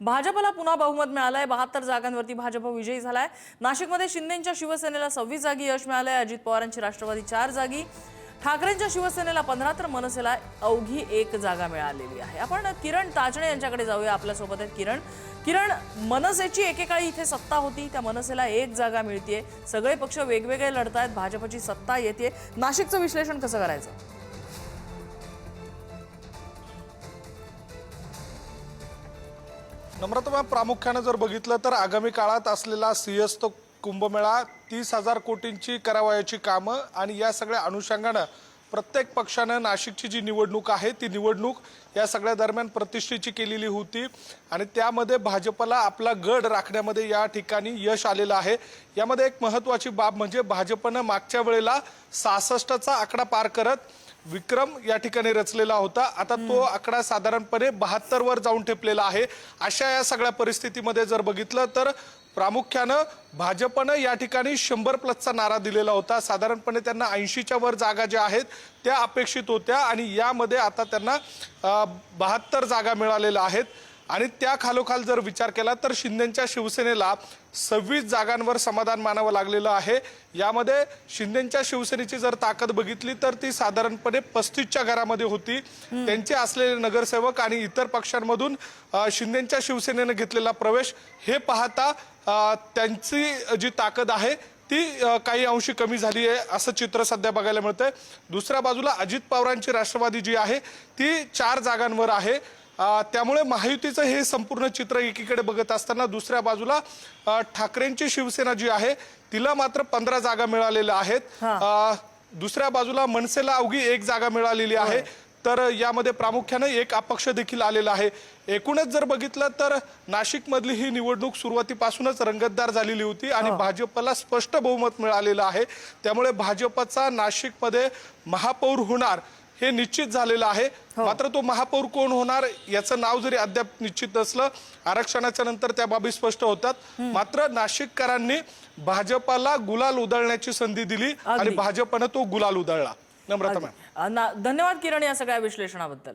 भाजपला पुन्हा बहुमत मिळालंय. बहात्तर जागांवरती भाजप विजयी झालाय. नाशिकमध्ये शिंदेच्या शिवसेनेला सव्वीस जागी यश मिळालंय. अजित पवारांची राष्ट्रवादी चार जागी. ठाकरेंच्या शिवसेनेला पंधरा तर मनसेला अवघी एक जागा मिळालेली आहे. आपण किरण ताजणे यांच्याकडे जाऊया. आपल्यासोबत आहेत किरण. किरण मनसेची एकेकाळी इथे सत्ता होती. त्या मनसेला एक जागा मिळतीये. सगळे पक्ष वेगवेगळे लढतायत. भाजपची सत्ता येते नाशिकचं विश्लेषण कसं करायचं? नम्रता प्रामुख्यानं जर बघितलं तर आगामी काळात असलेला सिंहस्थ कुंभमेळा तीस हजार कोटींची करावयाची कामं आणि या सगळ्या अनुषंगानं प्रत्येक पक्षानं नाशिकची जी निवडणूक आहे ती निवडणूक या सगळ्या दरम्यान प्रतिष्ठेची केलेली होती. आणि त्यामध्ये भाजपला आपला गड राखण्यामध्ये या ठिकाणी यश आलेलं आहे. यामध्ये एक महत्त्वाची बाब म्हणजे भाजपनं मागच्या वेळेला सहासष्टचा आकडा पार करत विक्रम या ठिकाणी रचलेला होता. आता तो आकडा साधारणपणे बहात्तर वर जाऊन ठेपलेला आहे. अशा या सगळ्या परिस्थितीमध्ये जर बघितलं तर प्रामुख्यानं भाजपनं या ठिकाणी शंभर प्लसचा नारा दिलेला होता. साधारणपणे त्यांना ऐंशीच्या वर जागा ज्या आहेत त्या अपेक्षित होत्या आणि यामध्ये आता त्यांना बहात्तर जागा मिळालेल्या आहेत. आणि त्या खालोखाल जर विचार केला तर शिंदेच्या शिवसेनेला सव्वीस जागांवर समाधान मानावं लागलेलं आहे. यामध्ये शिंदेच्या शिवसेनेची जर ताकद बघितली तर ती साधारणपणे पस्तीसच्या घरामध्ये होती. त्यांचे असलेले नगरसेवक आणि इतर पक्षांमधून शिंदेच्या शिवसेनेनं घेतलेला प्रवेश हे पाहता त्यांची जी ताकद आहे ती काही अंशी कमी झाली आहे असं चित्र सध्या बघायला मिळतंय. दुसऱ्या बाजूला अजित पवारांची राष्ट्रवादी जी आहे ती चार जागांवर आहे. त्यामुळे महायुतीचं हे संपूर्ण चित्र एकीकडे बघत असताना दुसऱ्या बाजूला ठाकरेंची शिवसेना जी आहे तिला मात्र पंधरा जागा मिळालेल्या आहेत. दुसऱ्या बाजूला मनसेला अवघी एक जागा मिळालेली आहे. तर यामध्ये प्रामुख्याने एक अपक्ष देखील आलेला आहे. एकूणच जर बघितलं तर नाशिकमधली ही निवडणूक सुरुवातीपासूनच रंगतदार झालेली होती आणि भाजपला स्पष्ट बहुमत मिळालेलं आहे. त्यामुळे भाजपचा नाशिकमध्ये महापौर होणार. हे निश्चित झालेलं आहे. मात्र तो महापौर कोण होणार याचं नाव जरी अद्याप निश्चित नसलं आरक्षणाच्या नंतर त्या बाबी स्पष्ट होतात. मात्र नाशिककरांनी भाजपाला गुलाल उधळण्याची संधी दिली आणि. भाजपनं तो गुलाल उधळला. नम्रता मॅम धन्यवाद किरण या सगळ्या विश्लेषणाबद्दल.